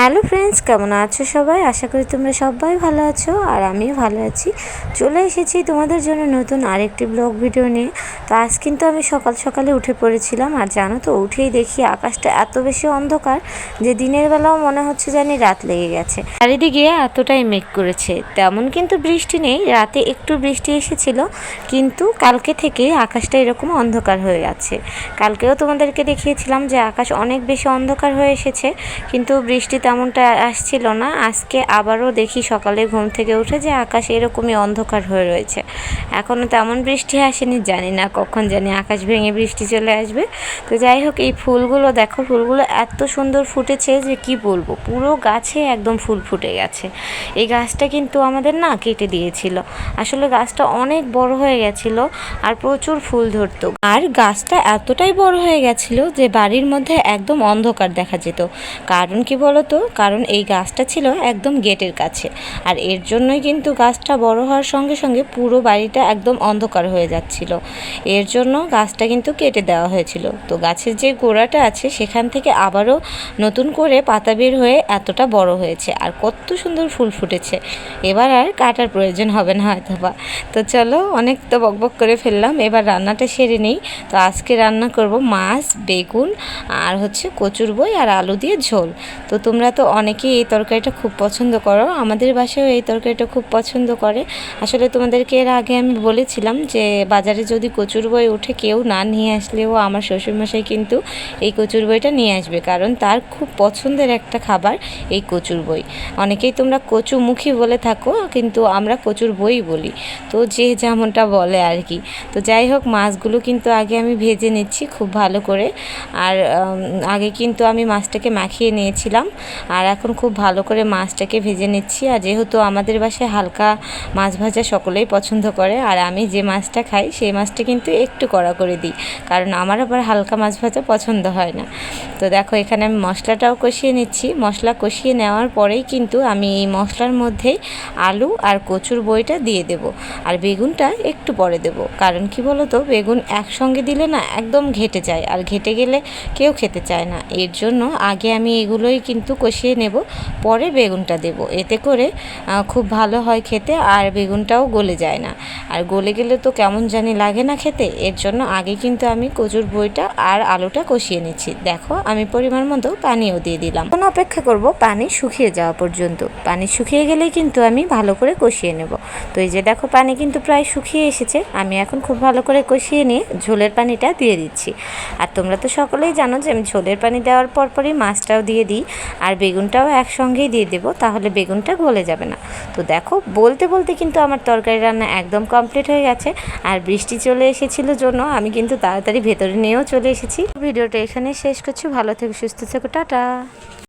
Hello friends, কেমন আছো সবাই? আশা করি তোমরা সবাই ভালো আছো আর আমিও ভালো আছি। চলে এসেছি তোমাদের জন্য নতুন আরেকটি ব্লগ ভিডিও নিয়ে। তো আজ কিন্তু আমি সকাল সকালে উঠে পড়েছিলাম আর জানো তো, উঠেই দেখি আকাশটা এত বেশি অন্ধকার যে দিনের বেলাও মনে হচ্ছে জানি রাত লেগে গেছে। চারিদিকে এতটাই মেঘ করেছে, তেমন কিন্তু বৃষ্টি নেই, রাতে একটু বৃষ্টি এসেছিল, কিন্তু কালকে থেকে আকাশটা এরকম অন্ধকার হয়ে আছে। কালকেও তোমাদেরকে দেখিয়েছিলাম যে আকাশ অনেক বেশি অন্ধকার হয়ে এসেছে, কিন্তু বৃষ্টি তেমনটা আসছিল না। আজকে আবারও দেখি সকালে ঘুম থেকে উঠে যে আকাশ এরকমই অন্ধকার হয়ে রয়েছে। এখনও তেমন বৃষ্টি আসেনি, জানি না কখন জানি আকাশ ভেঙে বৃষ্টি চলে আসবে। তো যাই হোক, এই ফুলগুলো দেখো, ফুলগুলো এত সুন্দর ফুটেছে যে কি বলব, পুরো গাছে একদম ফুল ফুটে গেছে। এই গাছটা কিন্তু আমাদের না কেটে দিয়েছিল। আসলে গাছটা অনেক বড় হয়ে গেছিল আর প্রচুর ফুল ধরতো। আর গাছটা এতটাই বড় হয়ে গেছিল যে বাড়ির মধ্যে একদম অন্ধকার দেখা যেত। কারণ কি বলতো কারণ এই গাছটা ছিল একদম গেটের কাছে। আর এর জন্যই কিন্তু গাছটা বড় হওয়ার সঙ্গে সঙ্গে পুরো বাড়িটা একদম অন্ধকার হয়ে যাচ্ছিল। এর জন্য গাছটা কিন্তু কেটে দেওয়া হয়েছিল। তো গাছের যে গোড়াটা আছে, সেখান থেকে আবারও নতুন করে পাতা বের হয়ে এতটা বড় হয়েছে। আর কত সুন্দর ফুল ফুটেছে। এবার আর কাটার প্রয়োজন হবে না হয়তো বা তো চলো অনেক তো বকবক করে ফেললাম। এবার রান্নাটা সেরে নেই। তো আজকে রান্না করব মাছ, বেগুন, আর হচ্ছে কচুর বই আর আলু দিয়ে ঝোল। তো তোমরা তো অনেকেই এই তরকারিটা খুব পছন্দ করো। আমাদের বাসায়ও এই তরকারিটা খুব পছন্দ করে। আসলে তোমাদেরকে এর আগে আমি বলেছিলাম যে, বাজারে যদি কচুর বই উঠে কেউ না নিয়ে আসলেও আমার শ্বশুরমশাই কিন্তু এই কচুর বইটা নিয়ে আসবে। কারণ তার খুব পছন্দের একটা খাবার এই কচুর বই। অনেকেই তোমরা কচুমুখী বলে থাকো, কিন্তু আমরা কচুর বই বলি। তো যে যেমনটা বলে আর কি। তো যাই হোক, মাছগুলো কিন্তু আগে আমি ভেজে নিচ্ছি খুব ভালো করে। আর আগে কিন্তু আমি মাছটাকে মাখিয়ে নিয়েছিলাম। আর এখন খুব ভালো করে মাছটাকে ভেজে নিচ্ছি। আর যেহেতু আমাদের বাসায় হালকা মাছ ভাজা সকলেই পছন্দ করে, আর আমি যে মাছটা খাই সেই মাছটা কিন্তু একটু কড়া করে দিই, কারণ আমার আবার হালকা মাছ ভাজা পছন্দ হয় না। তো দেখো, এখানে আমি মশলাটাও কষিয়ে নিচ্ছি। মশলা কষিয়ে নেওয়ার পরেই কিন্তু আমি এই মশলার মধ্যেই আলু আর কচুর বইটা দিয়ে দেব। আর বেগুনটা একটু পরে দেব, কারণ কি বলো তো বেগুন একসঙ্গে দিলে না একদম ঘেটে যায়, আর ঘেটে গেলে কেউ খেতে চায় না। এর জন্য আগে আমি এগুলোই কিন্তু কষিয়ে নেব, পরে বেগুনটা দেব। এতে করে খুব ভালো হয় খেতে আর বেগুনটাও গলে যায় না। আর গলে গেলে তো কেমন জানি লাগে না খেতে, এর জন্য আগে কিন্তু আমি কচুর বইটা আর আলুটা কষিয়ে নিচ্ছি। দেখো, আমি পরিমাণ মতো পানিও দিয়ে দিলাম। এখন অপেক্ষা করব পানি শুকিয়ে যাওয়া পর্যন্ত। পানি শুকিয়ে গেলেই কিন্তু আমি ভালো করে কষিয়ে নেব। তো এই যে দেখো, পানি কিন্তু প্রায় শুকিয়ে এসেছে। আমি এখন খুব ভালো করে কষিয়ে নিয়ে ঝোলের পানিটা দিয়ে দিচ্ছি। আর তোমরা তো সকলেই জানো যে আমি ঝোলের পানি দেওয়ার পর পরই মাছটাও দিয়ে দিই। আর বেগুনটাও একসঙ্গেই দিয়ে দেবো, তাহলে বেগুনটা গলে যাবে না। তো দেখো, বলতে বলতে কিন্তু আমার তরকারি রান্না একদম কমপ্লিট হয়ে গেছে, আর বৃষ্টি চলে এসেছিল জন্য আমি কিন্তু তাড়াতাড়ি ভেতরে নিয়েও চলে এসেছি। ভিডিওটা এখানে শেষ করছি, ভালো থেকে, সুস্থ থেকো, টাটা।